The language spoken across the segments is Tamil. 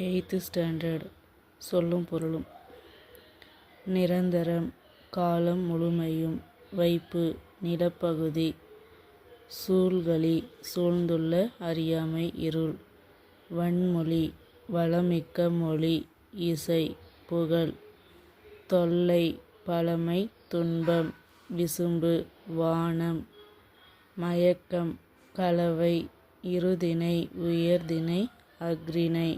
எயித்து ஸ்டாண்டர்ட் சொல்லும் பொருளும். நிரந்தரம் காலம் முழுமையும் வைப்பு நிலப்பகுதி சூழ்களி சூழ்ந்துள்ள அறியாமை இருள் வன்மொழி வளமிக்க மொழி இசை புகழ் தொல்லை பழமை துன்பம் விசும்பு வானம் மயக்கம் கலவை இருதிணை உயர்திணை அக்ரிணை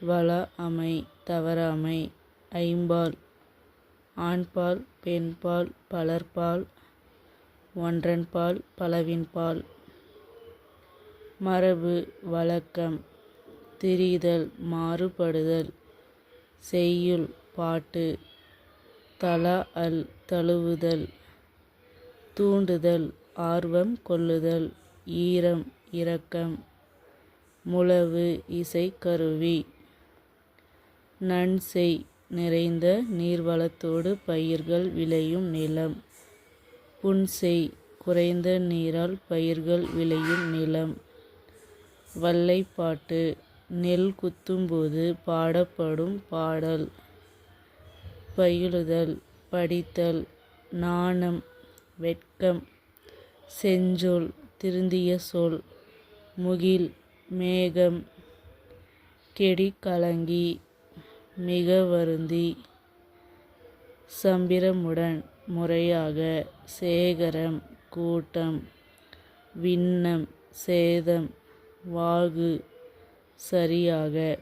வழாஅமை தவறாமை ஐம்பால் ஆண்பால் பெண்பால் பலர்பால் ஒன்றன்பால் பலவின்பால். மரபு வழக்கம் திரிதல் மாறுபடுதல் செய்யுள் பாட்டு தலா அல் தழுவுதல் தூண்டுதல் ஆர்வம் கொள்ளுதல் ஈரம் இரக்கம் முழவு இசைக்கருவி நன்செய் நிறைந்த நீர்வளத்தோடு பயிர்கள் விளையும் நிலம். புன்செய் குறைந்த நீரால் பயிர்கள் விளையும் நிலம். வல்லைப்பாட்டு நெல் குத்தும்போது பாடப்படும் பாடல். பயிலுதல் படித்தல் நாணம் வெட்கம் செஞ்சொல் திருந்திய சொல் முகில் மேகம் கெடி கலங்கி மிக வருந்தி. சம்பிரமுடன் முறையாக சேகரம் கூட்டம் விண்ணம் சேதம் வாகு சரியாக